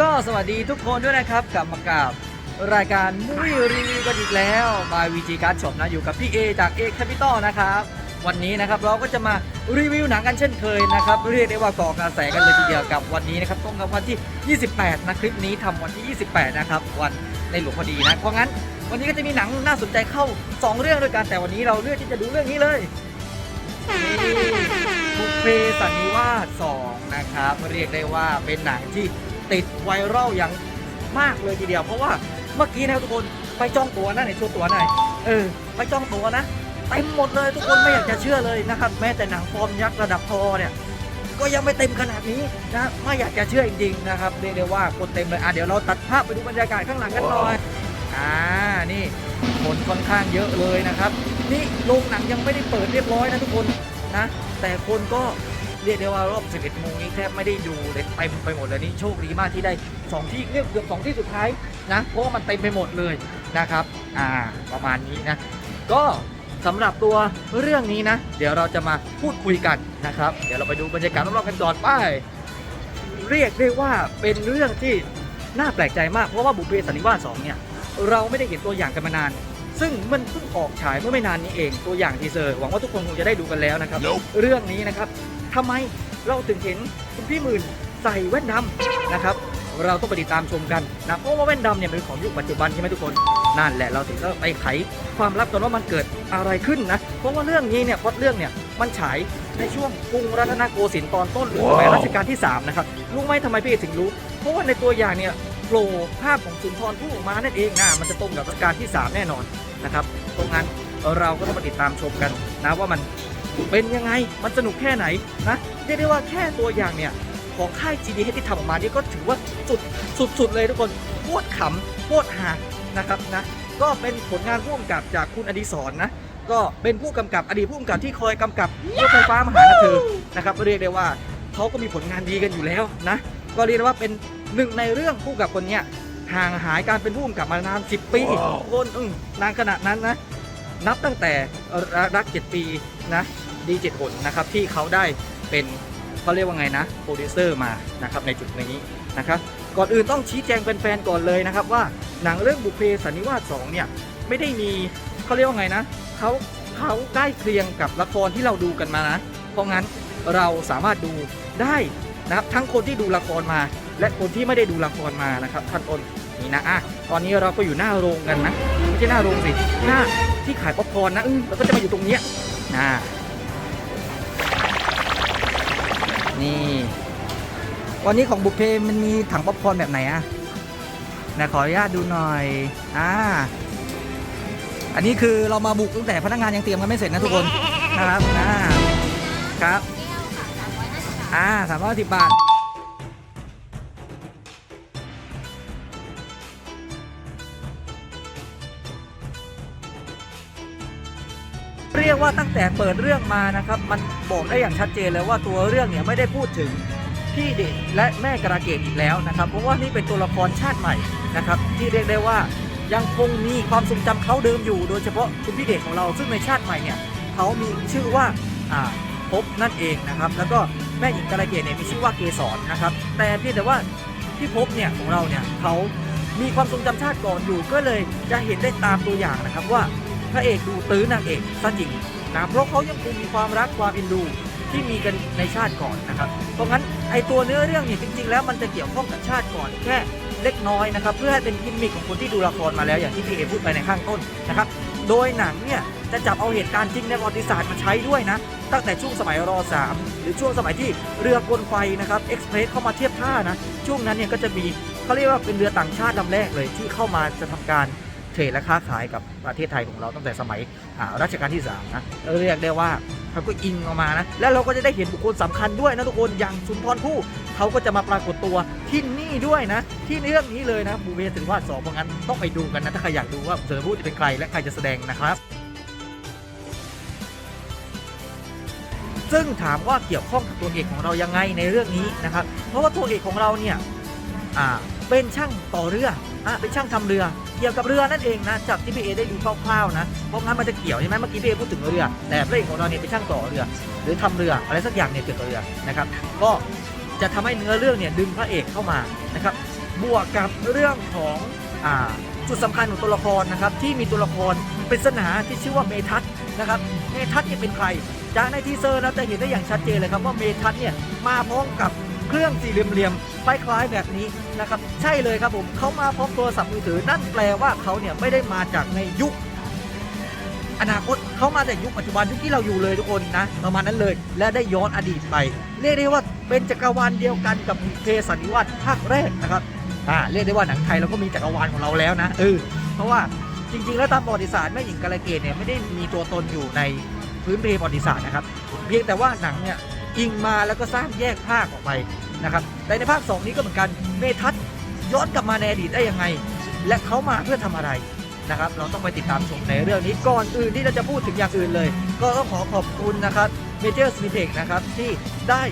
ก็สวัสดีทุกคนด้วยนะครับกลับมากับรายการมุ้ยรีวิวกันอีกแล้วมาวีจีการ์ดช็อปนะอยู่กับพี่เอจากเอแคปิตอลนะครับ วันนี้นะครับเราก็จะมารีวิวหนังกันเช่นเคยนะครับ เรียกได้ว่าก่อกระแสกันเลยทีเดียวกับวันนี้นะครับตรงกับวันที่ 28 นะคลิปนี้ทำวันที่ 28 นะครับ วันในหลวงพอดีนะ เพราะงั้นวันนี้ก็จะมีหนังน่าสนใจเข้า 2 เรื่องด้วยกันแต่วันนี้เราเลือกที่จะดูเรื่องนี้เลยบุพเพสันนิวาส2นะครับเรียกได้ว่าเป็นหนังที่ ติดไวรัลอย่างมากเลยทีเดียว เพราะว่าเมื่อกี้นะครับทุกคนไปจ้องตัวนะในช่วงตัวหน่อยเออไปจ้องตัวนะเต็มหมดเลยทุกคนไม่อยากจะเชื่อเลยนะครับ แม้แต่หนังฟอร์มยักษ์ระดับทอเนี่ยก็ยังไม่เต็มขนาดนี้นะไม่อยากจะเชื่อจริงๆนะครับเรียกได้ว่าคนเต็มเลยอะเดี๋ยวเราตัดภาพไปดูบรรยากาศข้างหลังกันหน่อยอ่านี่คนค่อนข้างเยอะเลยนะครับ นี่โรงหนังยังไม่ได้เปิดเรียบร้อยนะทุกคนนะ แต่คนก็ เรียกได้ว่ารอบ 11โมงนี้แทบไม่ได้ดูเลยเต็มไปหมดเลยนี่โชคดีมากที่ได้ 2 ที่เรียกเกือบ2ที่สุดท้ายนะเพราะว่ามันเต็มไปหมดเลยนะครับอ่าประมาณนี้นะ ก็สำหรับตัวเรื่องนี้นะ เดี๋ยวเราจะมาพูดคุยกันนะครับ เดี๋ยวเราไปดูบรรยากาศรอบๆกันก่อนไปเรียกได้ว่าเป็นเรื่องที่น่าแปลกใจมากเพราะว่าบุพเพสันนิวาสสองเนี่ยเราไม่ได้เห็นตัวอย่างกันมานาน ซึ่งมันเพิ่งออกฉายเมื่อไม่นานนี้เองตัวอย่างทีเซอร์หวังว่าทุกคนคงจะได้ดูกันแล้วนะครับ Nope เรื่องนี้นะครับ ทำไมเราถึงเห็นคุณพี่หมื่นใส่แว่นดำนะครับ เราต้องไปติดตามชมกันนะเพราะว่าแว่นดำเนี่ยเป็นของยุคปัจจุบันใช่ไหมทุกคนนั่นแหละเราถึงต้องไปไขความลับกันว่ามันเกิดอะไรขึ้นนะเพราะว่าเรื่องนี้เนี่ยพอตเรื่องเนี่ยมันฉายในช่วงกรุงรัตนโกสินทร์ตอนต้นหรือสมัยรัชกาลที่ 3 นะครับรู้ไหมทำไมพี่เอกถึงรู้ เพราะว่าในตัวอย่างเนี่ยโผล่ภาพของสุนทรภู่ออกมานั่นเองนะมันจะตรงกับรัชกาลที่ 3 แน่นอนนะครับตรงนั้นเราก็ต้องมาติดตามชมกันนะว่ามัน เป็นยังไงมันสนุกแค่ไหนนะเรียกได้ว่าแค่ตัวอย่างเนี่ยของค่าย GDH ที่ทำออกมานี่ก็ถือว่าสุดสุดๆเลยทุกคนโคตรขำโคตรฮานะครับนะก็เป็นผลงานผู้กำกับจากคุณอดิศรนะก็เป็นผู้กำกับอดีตผู้กำกับที่คอยกำกับรถไฟฟ้ามหานครนะครับเรียกได้ว่าเขาก็มีผลงานดีกันอยู่แล้วนะก็เรียกได้ว่าเป็นหนึ่งในเรื่องผู้กำกับคนเนี้ยห่างหายการเป็นผู้กำกับมานาน 10 ปีว้าวทุกคนอืมนานขนาดนั้นนะนับตั้งแต่รัก 7 ปีนะ ดีเจ็ดหนนะครับที่เขาได้เป็นเขาเรียกว่าไงนะโปรดิวเซอร์มานะครับในจุดนี้นะครับก่อนอื่นต้องชี้แจงแฟนๆก่อนเลยนะครับว่าหนังเรื่องบุพเพสันนิวาส2เนี่ยไม่ได้มีเขาเรียกว่าไงนะเขาเขาใกล้เคียงกับละครที่เราดูกันมานะเพราะงั้นเราสามารถดูได้นะครับทั้งคนที่ดูละครมา และคนที่ไม่ได้ดูละครมานะครับท่านอนนี่นะอะตอนนี้เราก็อยู่หน้าโรงกันนะไม่ใช่หน้าโรงสิหน้าที่ขายป๊อปคอร์นนะแล้วก็จะมาอยู่ตรงเนี้ยนะ นี่ วันนี้ของบุพเพย์มันมีถังป๊อปคอร์นแบบไหนอะนะขออนุญาตดูหน่อย อ่า อันนี้คือเรามาบุกตั้งแต่พนักงานยังเตรียมกันไม่เสร็จนะทุกคน นะครับ อ่า ครับ อ่าสามร้อยสิบบาท ตั้งแต่เปิดเรื่องมานะครับ มันบอกได้อย่างชัดเจนเลยว่าตัวเรื่องเนี่ยไม่ได้พูดถึงพี่เด็กและแม่กระเกดอีกแล้วนะครับ เพราะว่านี่เป็นตัวละครชาติใหม่นะครับ ที่เรียกได้ว่ายังคงมีความทรงจำเขาเดิมอยู่ โดยเฉพาะคุณพี่เด็กของเราซึ่งในชาติใหม่เนี่ยเขามีชื่อว่าอ่าพบนั่นเองนะครับ แล้วก็แม่หญิงกระเกดเนี่ยมีชื่อว่าเกสรนะครับ แต่เพียงแต่ว่าพี่พบเนี่ยของเราเนี่ยเขามีความทรงจำชาติก่อนอยู่ ก็เลยจะเห็นได้ตามตัวอย่างนะครับว่าพระเอกดูตื้อนางเอกซะจริง นะเพราะเขายังคงมีความรักความอินดูที่มีกันในชาติก่อนนะครับ เพราะงั้นไอตัวเนื้อเรื่องเนี่ยจริง ๆ แล้วมันจะเกี่ยวข้องกับชาติก่อนแค่เล็กน้อยนะครับ เพื่อให้เป็นกิมมิคของคนที่ดูละครมาแล้วอย่างที่พี่เอพูดไปในข้างต้นนะครับ โดยหนังเนี่ยจะจับเอาเหตุการณ์จริงในประวัติศาสตร์มาใช้ด้วยนะ ตั้งแต่ช่วงสมัยร3หรือช่วงสมัยที่เรือกลไฟนะครับเอ็กซ์เพรสเข้ามาเทียบท่านะ ช่วงนั้นเนี่ยก็จะมีเขาเรียกว่าเป็นเรือต่างชาติลำแรกเลยที่เข้ามาจะทำการ ทรดและค้าขายกับประเทศไทยของเราตั้งแต่สมัยรัชกาลที่3นะเรียกได้ว่าเขาก็อิงออกมานะ แล้วเราก็จะได้เห็นบุคคลสำคัญด้วยนะทุกคนอย่างสุนทรภู่เขาก็จะมาปรากฏตัวที่นี่ด้วยนะ ที่เรื่องนี้เลยนะบูเบถึงว่าสองเพราะงั้นต้องไปดูกันนะถ้าใครอยากดูว่าสุนทรภู่จะเป็นใครและใครจะแสดงนะครับซึ่งถามว่าเกี่ยวข้องกับตัวเอกของเรายังไงในเรื่องนี้นะครับ เพราะว่าตัวเอกของเราเนี่ย อ่า เป็นช่างต่อเรือ อ่าเป็นช่างทำเรือ เกี่ยวกับเรือนั่นเองนะจากที่พี่เอได้ดูคร่าวๆนะเพราะงั้นมันจะเกี่ยวใช่ไหมเมื่อกี้พี่เอพูดถึงเรือ แต่พระเอกของเราเนี่ยเป็นช่างต่อเรือ หรือทำเรืออะไรสักอย่างเนี่ยเกี่ยวกับเรือนะครับก็จะทำให้เนื้อเรื่องเนี่ยดึงพระเอกเข้ามานะครับบวกกับเรื่องของอ่าจุดสำคัญของตัวละครนะครับที่มีตัวละครปริศนาที่ชื่อว่าเมทัศนะครับเมทัศเนี่ยเป็นใครจากในทีเซอร์เราจะเห็นได้อย่างชัดเจนเลยครับว่าเมทัศเนี่ยมาพร้อมกับ เครื่องสี่เหลี่ยมๆคล้ายๆแบบนี้นะครับใช่เลยครับผมเขามาพร้อมโทรศัพท์มือถือนั่นแปลว่าเขาเนี่ยไม่ได้มาจากในยุค อนาคตเขามาจากยุคปัจจุบันยุคที่เราอยู่เลยทุกคนนะประมาณนั้นเลย และได้ย้อนอดีตไป เรียกได้ว่าเป็นจักรวาลเดียวกันกับเพสันนิวาสภาคแรกนะครับอ่าเรียกได้ว่าหนังไทยเราก็มีจักรวาลของเราแล้วนะเออเพราะว่าจริง ๆ แล้วตามประวัติศาสตร์แม่หญิงกาลเกตเนี่ยไม่ได้มีตัวตนอยู่ในพื้นเพประวัติศาสตร์นะครับ เพียงแต่ว่าหนังเนี่ย อิงมาแล้วก็สร้างแยกภาคออกไปนะครับแต่ในภาค 2 นี้ก็เหมือนกันเมทัศย้อนกลับมาในอดีตได้ยังไง และเขามาเพื่อทำอะไรนะครับ เราต้องไปติดตามชมในเรื่องนี้ก่อนอื่นที่เราจะพูดถึงอย่างอื่นเลย ก็ต้องขอขอบคุณนะครับเมเจอร์สมิเทคนะครับที่ได้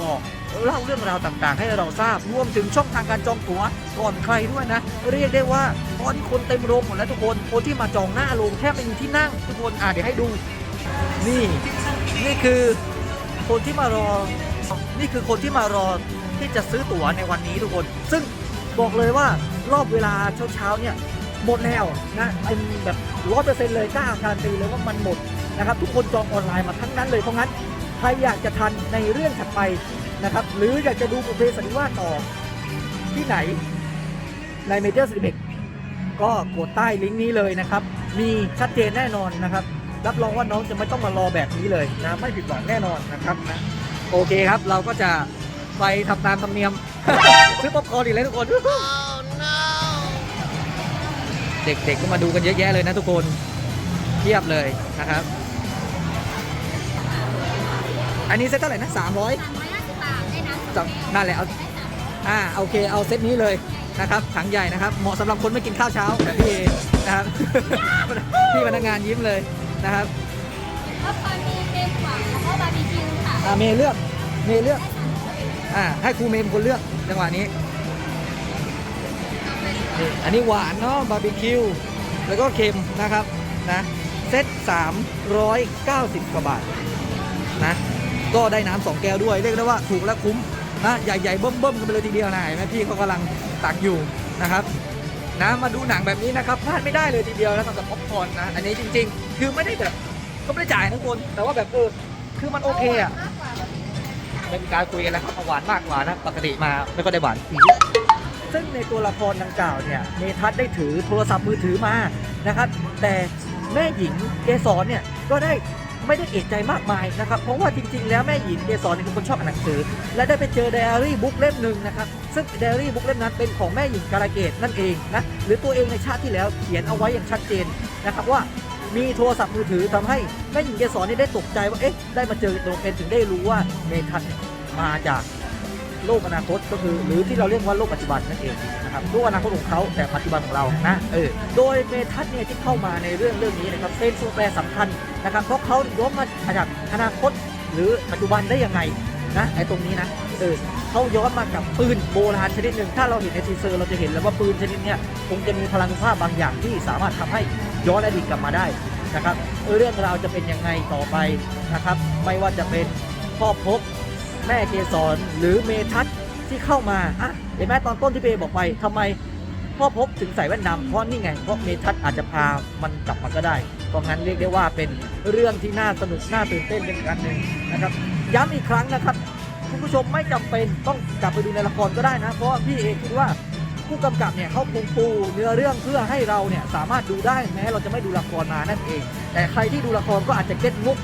บอกเล่าเรื่องราวต่างๆ ให้เราทราบรวมถึงช่องทางการจองตั๋วก่อนใครด้วยนะ เรียกได้ว่าตอนนี้คนเต็มโรงหมดแล้วทุกคนคนที่มาจองหน้าโรงแทบไม่มีที่นั่งทุกคนอะเดี๋ยวให้ดู นี่ นี่คือ คนที่มารอ นี่คือคนที่มารอที่จะซื้อตั๋วในวันนี้ทุกคน ซึ่งบอกเลยว่ารอบเวลาเช้าๆเนี่ยหมดแล้วนะเป็นแบบร้อยเปอร์เซ็นต์เลยกล้าการันตีเลยว่ามันหมดนะครับ ทุกคนจองออนไลน์มาทั้งนั้นเลยเพราะงั้นใครอยากจะทันในเรื่องถัดไปนะครับ หรืออยากจะดูบุพเพสันนิวาสต่อที่ไหนในเมเจอร์สิเก็กดใต้ลิงก์นี้เลยนะครับ มีชัดเจนแน่นอนนะครับ รับรองว่าน้องจะไม่ต้องมารอแบบนี้เลยนะไม่ผิดหวังแน่นอนนะครับนะโอเคครับ เราก็จะไปทำตามธรรมเนียม ซื้อป๊อปคอร์นอีกแล้วทุกคน เด็กๆก็มาดูกันเยอะแยะเลยนะทุกคนเทียบเลยนะครับ อันนี้เซ็ตเท่าไหร่นะ300สามร้อยห้าสิบบาทได้น้ำสองแก้วนั่นแหละเอาได้สามอ่าโอเคเอาเซตนี้เลยนะครับถังใหญ่นะครับ เหมาะสำหรับคนไม่กินข้าวเช้าแบบพี่เอนะครับ พี่พนักงานยิ้มเลย นะครับก็พอมีเค็มหวานแล้วก็บาร์บีคิวค่ะอ่าเมย์เลือกเมย์เลือกได้สามร้อยอ่าให้ครูเมย์เป็นคนเลือกจังหวะนี้นี่อันนี้หวานเนาะบาร์บีคิวแล้วก็เค็มนะครับนะเซต390กว่าบาทนะก็ได้น้ำสองแก้วด้วยเรียกได้ว่าถูกและคุ้มนะใหญ่ๆเบิ่มๆกันไปเลยทีเดียวนะเห็นไหมพี่เขากำลังตักอยู่นะครับ นะมาดูหนังแบบนี้นะครับพลาดไม่ได้เลยทีเดียวนะสำหรับป๊อปคอร์นนะอันนี้จริง ๆ คือไม่ได้แบบก็ไม่ได้จ่ายนะทุกคนแต่ว่าแบบเออคือมันโอเคอะมากกว่าบาร์บีคิวเป็นการคุยกันแล้วครับหวานมากกว่านะปกติมาไม่ก็ได้หวานซึ่งในตัวละครดังกล่าวเนี่ยเมทัศได้ถือโทรศัพท์มือถือมานะครับ แต่แม่หญิงเกสรเนี่ยก็ได้ไม่ได้เอกใจมากมายนะครับ เพราะว่าจริง ๆ แล้วแม่หญิงเกสรเนี่ยเป็นคนชอบอ่านหนังสือ และได้ไปเจอไดอารี่บุ๊กเล่มหนึ่งนะครับ ซึ่งไดอารี่บุ๊กเล่มนั้นเป็นของแม่หญิงกาลเกตนั่นเองนะหรือตัวเองในชาติที่แล้วเขียนเอาไว้อย่างชัดเจนนะครับว่ามีโทรศัพท์มือถือทำให้แม่หญิงเกสรนี่ได้ตกใจว่าเอ๊ะได้มาเจอตัวเป็นถึงได้รู้ว่าเมทัศน์มาจากโลกอนาคตก็คือหรือที่เราเรียกว่าโลกปัจจุบันนั่นเองนะครับโลกอนาคตของเขาแต่ปัจจุบันของเรานะเออโดยเมทัศน์เนี่ยที่เข้ามาในเรื่องเรื่องนี้นะครับเป็นตัวแปรสำคัญนะครับเพราะเขาย้อนมาจากอนาคต หรือปัจจุบันได้ยังไงนะไอ้ตรงนี้นะ ออเขาย้อนมากับปืนโบราณชนิดหนึ่งถ้าเราเห็นในทีเซอร์เราจะเห็นแล้วว่าปืนชนิดนี้คงจะมีพลังภาพบางอย่างที่สามารถทำให้ย้อนอดีตกลับมาได้นะครับเรื่องราวจะเป็นยังไงต่อไปนะครับ ไม่ว่าจะเป็นพ่อพบแม่เกสรหรือเมทัศที่เข้ามาอะเห็นไหมตอนต้นที่เบย์บอกไปทำไมพ่อพบถึงใส่แว่นดำเพราะนี่ไง เพราะเมทัศอาจจะพามันกลับมาก็ได้เพราะงั้นเรียกได้ว่าเป็นเรื่องที่น่าสนุกน่าตื่นเต้นเป็นการหนึ่งนะครับ ย้ำอีกครั้งนะครับ คุณผู้ชมไม่จำเป็นต้องกลับไปดูในละครก็ได้นะ เพราะว่าพี่เองคิดว่าผู้กำกับเนี่ยเขาคงปูเนื้อเรื่องเพื่อให้เราเนี่ยสามารถดูได้แม้เราจะไม่ดูละครมานั่นเอง แต่ใครที่ดูละครก็อาจจะเก็ตมุก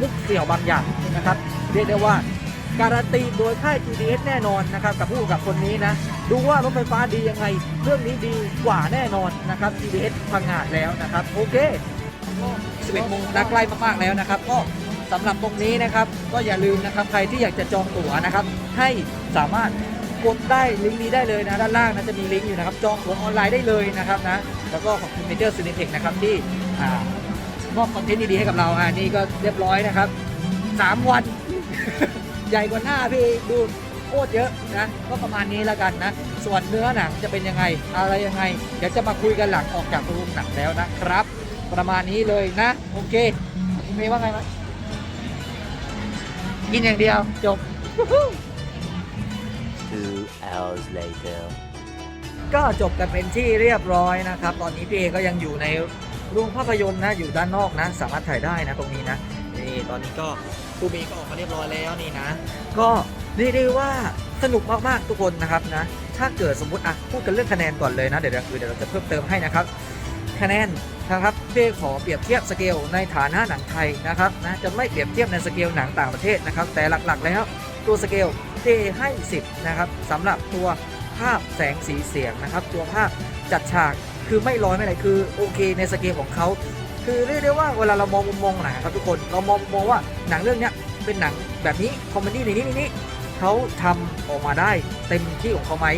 มุกเสี่ยวบางอย่างนะครับ เรียกได้ว่าการันตีโดยค่าย GDS แน่นอนนะครับกับผู้กำกับคนนี้นะ ดูว่ารถไฟฟ้าดียังไง เรื่องนี้ดีกว่าแน่นอนนะครับ GDS พังงาดแล้วนะครับ โอเค11โมงน่าใกล้มากๆแล้วนะครับ ก็ สำหรับตรงนี้นะครับ ก็อย่าลืมนะครับใครที่อยากจะจองตั๋วนะครับ ให้สามารถกดได้ลิงก์นี้ได้เลยนะด้านล่างนะจะมีลิงก์อยู่นะครับ จองตั๋วออนไลน์ได้เลยนะครับนะแล้วก็ขอบคุณเมเจอร์ซินิเทคนะครับที่มอบคอนเทนต์ดีๆให้กับเราอ่านี่ก็เรียบร้อยนะครับ 3 วัน ใหญ่กว่าหน้าพี่ดูโคตรเยอะนะก็ประมาณนี้แล้วกันนะ ส่วนเนื้อหนังจะเป็นยังไง อะไรยังไง เดี๋ยวจะมาคุยกันหลังออกจากโรงหนังแล้วนะครับ ประมาณนี้เลยนะ โอเคคุณเมย์ว่าไงมั้ย กินอย่างเดียวจบ Two hours later. ก็จบกันเป็นที่เรียบร้อยนะครับ ตอนนี้พี่เอก็ยังอยู่ในโรงภาพยนตร์นะอยู่ด้านนอกนะ สามารถถ่ายได้นะตรงนี้นะนี่ตอนนี้ก็ครูบีก็ออกมาเรียบร้อยแล้วนี่นะ ก็เรียกได้ว่าสนุกมากๆทุกคนนะครับนะ ถ้าเกิดสมมติอะพูดกันเรื่องคะแนนก่อนเลยนะ เดี๋ยวเดี๋ยวคือเดี๋ยวเราจะเพิ่มเติมให้นะครับ คะแนน นะครับเป้ขอเปรียบเทียบสเกลในฐานะหนังไทยนะครับนะจะไม่เปรียบเทียบในสเกลหนังต่างประเทศนะครับ แต่หลักๆแล้วตัวสเกลเป้ให้ 10 นะครับสำหรับตัวภาพแสงสีเสียงนะครับ ตัวภาพจัดฉากคือไม่ร้อยไม่อะไรคือโอเคในสเกลของเขาคือเรียกได้ว่าเวลาเรามองมุมมองหนังครับทุกคนเรามองมองว่าหนังเรื่องนี้เป็นหนังแบบนี้คอมเมดี้ในนี้ในนี้เขาทำออกมาได้เต็มที่ของเขาไหม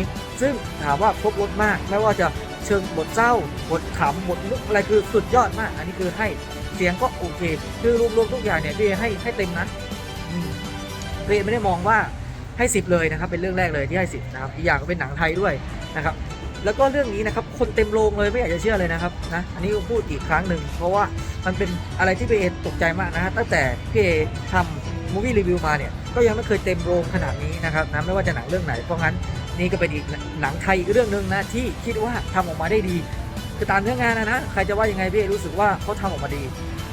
ซึ่งถามว่าครบรถมากไม่ว่าจะ เชิงบทเศร้าบทขำบทมุกอะไรคือสุดยอดมาก อันนี้คือให้เสียงก็โอเค คือรวมๆทุกอย่างเนี่ยพี่ให้ให้เต็มนะอืมพี่ไม่ได้มองว่าให้สิบเลยนะครับ เป็นเรื่องแรกเลยที่ให้สิบนะครับอีกอย่างก็เป็นหนังไทยด้วยนะครับแล้วก็เรื่องนี้นะครับคนเต็มโรงเลยไม่อยากจะเชื่อเลยนะครับนะอันนี้ก็พูดอีกครั้งหนึ่งเพราะว่ามันเป็นอะไรที่พี่เอตกใจมากนะฮะตั้งแต่พี่เอทำมูวี่รีวิวมาเนี่ยก็ยังไม่เคยเต็มโรงขนาดนี้นะครับนะไม่ว่าจะหนังเรื่องไหนเพราะงั้น นี่ก็เป็นอีกหนังไทยอีกเรื่องหนึ่งนะที่คิดว่าทำออกมาได้ดี คือตามเนื้องานนะนะใครจะว่ายังไงพี่รู้สึกว่าเขาทำออกมาดี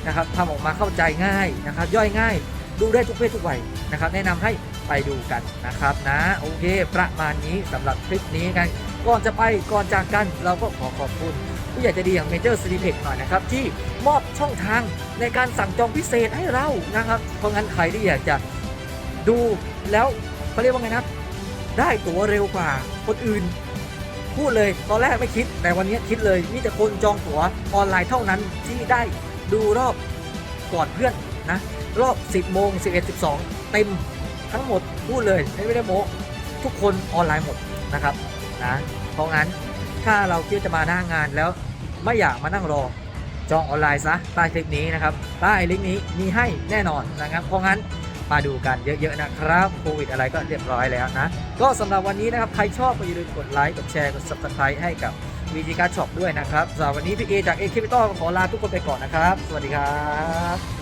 นะครับทำออกมาเข้าใจง่ายนะครับ ย่อยง่าย ดูได้ทุกเพศทุกวัยนะครับ แนะนำให้ไปดูกันนะครับนะโอเค ประมาณนี้สำหรับคลิปนี้กันก่อนจะไปก่อนจากกันเราก็ขอขอบคุณ ผู้ใหญ่ใจดีอย่างเมเจอร์ซีดีเพหน่อยนะครับ ที่มอบช่องทางในการสั่งจองพิเศษให้เรานะครับ เพราะงั้นใครที่อยากจะดูแล้วเขาเรียกว่าไงนะ ได้ตั๋วเร็วกว่าคนอื่น พูดเลยตอนแรกไม่คิด แต่วันนี้คิดเลยมีแต่คนจองตั๋วออนไลน์เท่านั้นที่ได้ดูรอบก่อนเพื่อนนะ รอบ 10โมง11 12 เต็มทั้งหมดพูดเลยไม่ได้โมทุกคนออนไลน์หมดนะครับนะเพราะงั้นถ้าเราคิดจะมาหน้างานแล้วไม่อยากมานั่งรอจองออนไลน์ซะใต้คลิปนี้นะครับใต้ลิงก์นี้มีให้แน่นอนนะครับเพราะงั้น มาดูกันเยอะๆนะครับโควิดอะไรก็เรียบร้อยแล้วนะ ก็สำหรับวันนี้นะครับใครชอบก็อย่าลืมกดไลค์กดแชร์กด subscribe ให้กับวีจีการช็อปด้วยนะครับสำหรับวันนี้พี่เอจากเอคิปิตอลขอลาทุกคนไปก่อนนะครับ สวัสดีครับ